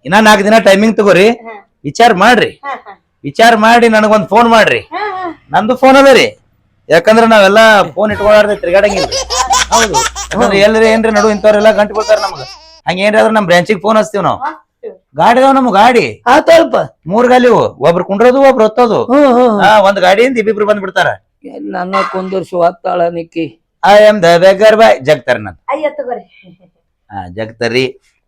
ಇನ್ನ ನಾಲ್ಕು ದಿನ ಟೈಮಿಂಗ್ ತಗೋರಿ. ವಿಚಾರ ಮಾಡ್ರಿ. ವಿಚಾರ ಮಾಡಿ ನನಗೊಂದ್ ಫೋನ್ ಮಾಡ್ರಿ. ನಂದು ಫೋನ್ ಅದ ರೀ. ಯಾಕಂದ್ರ ನಾವೆಲ್ಲ ಫೋನ್ ಇಟ್ಕೊಳ್ಳಾರ್ದೆ ತಿರ್ಗಾಡಂಗಿಲ್ಲ. ಹೌದು. ಎಲ್ರಿ ಎಲ್ಲರಿ ಏನ್ರಿ ನಡು ಇಂಥವ್ರೆಲ್ಲ ಗಂಟು ಬಿಡ್ತಾರ ನಮ್ಗ. ಹಂಗೇನ್ರಿ ಆದ್ರ ನಮ್ ಬ್ರಾಂಚಿಗೆ ಫೋನ್ ಹಚ್ತೀವಿ ನಾವು. ಗಾಡಿ ಅದಾವ ನಮ್ ಗಾಡಿ. ಆತಲ್ಪ. ಮೂರ್ ಗಾಲಿ ಇವು. ಒಬ್ರು ಕುಂಡ್ರದು ಒಬ್ರು ಹೊತ್ತೋದು. ಒಂದ್ ಒಂದ್ ಗಾಡಿಯಿಂದ ಇಬ್ಬಿಬ್ರು ಬಂದ್ ಬಿಡ್ತಾರ. ಎಲ್ಲಿ ನನ್ನ ಕುಂದರ್ಸು ಹತ್ತಾಳ ನಿಕ್ಕಿ. I am the beggar boy ಜಗ್ತಾರ ನನ್. ಹಾ ಜಗ್ತಾರಿ.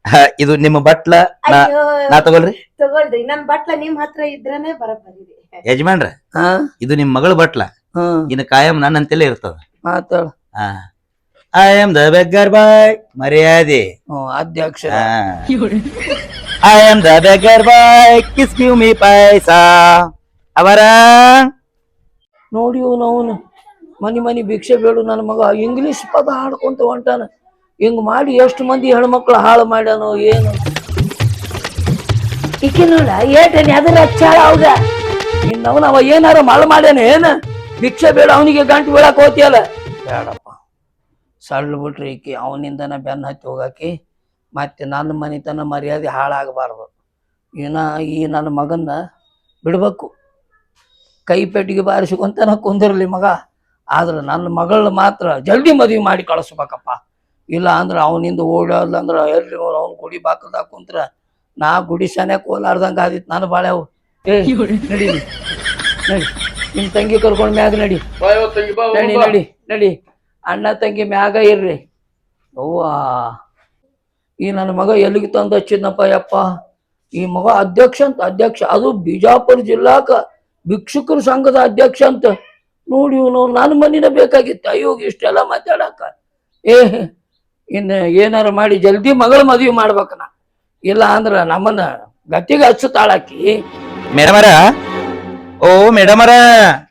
ಹಾ, ಇದು ನಿಮ್ಮ ಬಟ್ಲ ನಾ ಅಯ್ಯೋ. ನಾ ತಗೊಳ್ರಿ. ತಗೊಳ್ರಿ. ನನ್ ಬಟ್ಲ ನಿಮ್ ಹತ್ರ ಇದ್ರೇನೆ ಬರಬರಿ ಯಜಮಾನ್ರ ಹಾ. ಇದು ನಿಮ್ ಮಗಳ ಬಟ್ಲ. ಹ್ಮ್ ಇನ್ನು ಕಾಯಂ ನನ್ನಂತೆಲ್ಲೇ ಇರ್ತದ. ಮಾತಾಡ. I am the beggar boy ಮರ್ಯಾದೆ. ಹ್ಮ್ ಅಧ್ಯಕ್ಷರ I am the beggar boy kiss give me ಪೈಸಾ ಅವರ? ನೋಡಿ ಅವನು. ಮನಿ ಮನಿ ಭಿಕ್ಷೆ ಬೇಡು ನನ್ನ ಮಗ. ಇಂಗ್ಲಿಷ್ ಪದ ಹಾಡ್ಕೊಂತ ಹೊಂಟಾನ. ಹಿಂಗ್ ಮಾಡಿ ಎಷ್ಟು ಮಂದಿ ಹೆಣ್ಮಕ್ಳು ಹಾಳು ಮಾಡ್ಯಾನೋ ಏನು? ಈಕೆ ನೋಡ, ಏಟೇನಿ ಎದ್ರ ಹಚ್ಚಾಳ ಅವ್ಗ. ಇನ್ನವನ ಅವ ಏನಾರ ಮಳ ಮಾಡ್ಯಾನ ಏನ? ಭಿಕ್ಷೆ ಬೇಡ, ಅವನಿಗೆ ಗಂಟು ಬೀಳಕ್ ಹೋತಿಯಲ್ಲ. ಬೇಡಪ್ಪ ಸಳ್ಳು ಬಿಟ್ರಿ ಈಕಿ ಅವನಿಂದನ ಬೆನ್ನ ಹತ್ತಿ ಹೋಗಾಕಿ ಮತ್ತೆ ನನ್ನ ಮನೆತನ ಮರ್ಯಾದೆ ಹಾಳಾಗಬಾರ್ದು. ಏನ ಈ ನನ್ನ ಮಗನ್ನ ಬಿಡ್ಬೇಕು. ಕೈ ಪೆಟ್ಟಿಗೆ ಬಾರಿಸ್ಕೊಂತನ ಕುಂದಿರ್ಲಿ ಮಗ. ಆದ್ರೆ ನನ್ನ ಮಗಳ ಮಾತ್ರ ಜಲ್ದಿ ಮದುವೆ ಮಾಡಿ ಕಳಿಸ್ಬೇಕಪ್ಪ. ಇಲ್ಲ ಅಂದ್ರೆ ಅವನಿಂದ ಓಡೋದ್ಲಂದ್ರ ಎಲ್ಲಿ ಅವ್ನ ಗುಡಿ ಬಾಕದಾಗ ಕುಂತ್ರ ನಾ ಗುಡಿ ಶಾನೆ ಆದಿತ್ತು ನಾನು ಬಾಳೆವು ಏ ನಡಿ ನೀ. ನಡಿ. ನಿಮ್ ತಂಗಿ ಕರ್ಕೊಂಡ್ ಮ್ಯಾಗ ನಡಿ. ಬಾ ಇವತ್ತು ತಂಗಿ ಬಾ ನಡಿ ನಡಿ ನಡಿ. ಅಣ್ಣ ತಂಗಿ ಮ್ಯಾಗ ಇರ್ರಿ. ಅವ್ವಾ ಈ ನನ್ನ ಮಗ ಎಲ್ಲಿಗೆ ತಂದು ಹಚ್ಚಿದ್ನಪ್ಪ ಯಪ್ಪ? ಈ ಮಗ ಅಧ್ಯಕ್ಷ ಅಂತ ಅಧ್ಯಕ್ಷ ಅದು ಬಿಜಾಪುರ ಜಿಲ್ಲಾಕ ಭಿಕ್ಷುಕರ ಸಂಘದ ಅಧ್ಯಕ್ಷ ಅಂತ. ನೋಡಿ ಇವನು ನನ್ನ ಮನಿನ ಬೇಕಾಗಿತ್ತು. ಅಯ್ಯೋ ಇಷ್ಟೆಲ್ಲ ಮಾತಾಡಕ. ಏ ಇನ್ನು ಏನಾರು ಮಾಡಿ ಜಲ್ದಿ ಮಗಳ ಮದುವೆ ನಾ. ಇಲ್ಲ ಅಂದ್ರ ನಮ್ಮನ್ನ ಗದ್ದೆಗೆ ಹಚ್ಚು ತಾಳಾಕಿ ಮೇಡಮರ? ಓ ಮೇಡಮರ.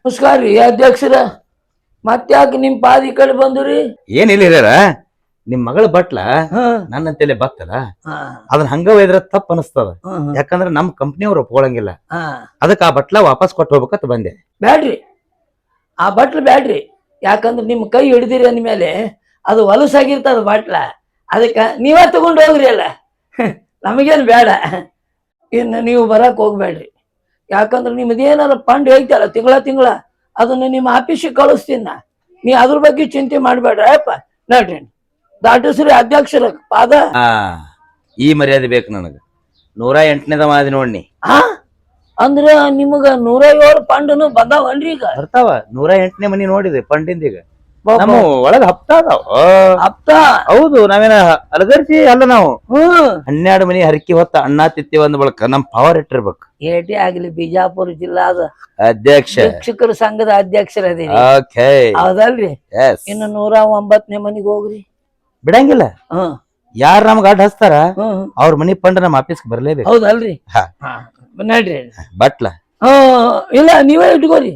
ನಮಸ್ಕಾರ ರೀ ಅಧ್ಯಕ್ಷರ. ಮತ್ತ್ಯಾಕೆ ನಿಮ್ ಪಾದಿ ಕಡೆ ಬಂದ್ರಿ? ಏನಿಲ್ಲ ಹಿರಿಯರ ನಿಮ್ ಮಗಳ ಬಟ್ಲ ನನ್ನ ನನ್ನಂತೆಲೆ ಬತ್ತಲ್ಲ? ಅದನ್ನ ಹಂಗ ಒಯ್ದ್ರ ತಪ್ಪ ಅನಸ್ತದ. ಯಾಕಂದ್ರೆ ನಮ್ಮ ನಮ್ ಕಂಪ್ನಿಯವ್ರು ಒಪ್ಕೊಳಂಗಿಲ್ಲ. ಅದಕ್ಕೆ ಅದಕ್ಕ ಆ ಬಟ್ಲ ವಾಪಸ್ ಕೊಟ್ಟು ಹೋಗ್ಬೇಕಂತ ಬಂದೆ. ಬ್ಯಾಡ್ರಿ. ಆ ಬಟ್ಲು ಬ್ಯಾಡ್ರಿ. ಯಾಕಂದ್ರೆ ನಿಮ್ಮ ಕೈ ಹಿಡಿದಿರಿ ಅಂದ್ಮೇಲೆ ಅದು ಹೊಲಸಾಗಿರ್ತದ ಬಾಟ್ಲ. ಅದಕ್ಕೆ ನೀವೇ ತಗೊಂಡು ಹೋಗ್ರಿ ಅಲ್ಲ. ನಮಗೇನು ಬೇಡ. ಇನ್ನು ನೀವು ಬರಕ್ ಹೋಗ್ಬೇಡ್ರಿ. ಯಾಕಂದ್ರೆ ನಿಮ್ಮದೇನಾರ ಫಂಡ್ ಹೇಳ್ತಾರ ತಿಂಗಳ ತಿಂಗಳ ಅದನ್ನ ನಿಮ್ಮ ಆಫೀಸಿಗೆ ಕಳಿಸ್ತೀನಿ ನಾ. ನೀ ಅದ್ರ ಬಗ್ಗೆ ಚಿಂತೆ ಮಾಡಬೇಡ್ರಿ. ಅಪ್ಪ ನೋಡ್ರಿ. ದಾಟಸ್ರಿ ಅಧ್ಯಕ್ಷರ ಪಾದ. ಈ ಮರ್ಯಾದೆ ಬೇಕು ನನಗ. ನೂರ ಎಂಟನೇದ ಮಾದಿ ನೋಡ್ನಿ ಹಾ ಅಂದ್ರ ನಿಮಗ ನೂರ ಏಳು ಫಂಡ್ನು ಬಂದಾವನ್ರಿ ಈಗ ಬರ್ತಾವ. ನೂರ ಎಂಟನೇ ಮನಿ ನೋಡಿದೆ ಪಂಡಿಂದ ಈಗ. ನಮ್ಮ ಒಳಗ ಹಪ್ತ ಅದಾವ. ಹಪ್ತ? ಹೌದು ನಾವೇನ ಅಲಗರ್ಸಿ ಅಲ್ಲ ನಾವು. ಹನ್ನೆರಡು ಮನಿ ಹರಕಿ ಹೊತ್ತ ಅಣ್ಣ ತಿತ್ತಿ ಒಂದ್ ಬಳಕ ನಮ್ ಪವರ್ ಇಟ್ಟಿರ್ಬೇಕು. ಏಟಿ ಆಗ್ಲಿ ಬಿಜಾಪುರ ಜಿಲ್ಲಾದ ಅಧ್ಯಕ್ಷ. ಶಿಕ್ಷಕರ ಸಂಘದ ಅಧ್ಯಕ್ಷರ ಓಕೆ. ಹೌದಲ್ರಿ? ಇನ್ನು ನೂರ ಒಂಬತ್ತನೇ ಮನಿಗೆ ಹೋಗ್ರಿ. ಬಿಡಂಗಿಲ್ಲ. ಯಾರ್ ನಮ್ಗ ಅಡ್ಡ ಹಚ್ತಾರ ಅವ್ರ ಮನಿ ಪಂಡ ನಮ್ಮ ಆಫೀಸ್ಗೆ ಬರ್ಲೇಬೇಕು. ಹೌದಲ್ರಿ? ನಡ್ರಿ. ಬಟ್ಲ. ಇಲ್ಲ ನೀವೇ ಇಟ್ಕೋರಿ.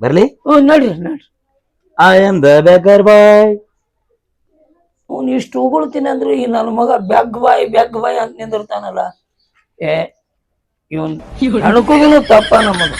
ಬರ್ಲಿ? ಹ್ಮ್ ನಡ್ರಿ ನಡ್ರಿ. I am the beggar boy ಅವ್ನು ಇಷ್ಟು ಉಗುಳ್ತೀನಿ ಅಂದ್ರೆ ಈ ನನ್ನ ಮಗ ಬೆಗ್ ಬಾಯ್ ಬೆಗ್ ಬಾಯ್ ಅಂತ ನಿಂದಿರ್ತಾನಲ್ಲ. ಏ, ಇವನ್ ಅಣಕುಗೂ ತಪ್ಪ ನಮಗ.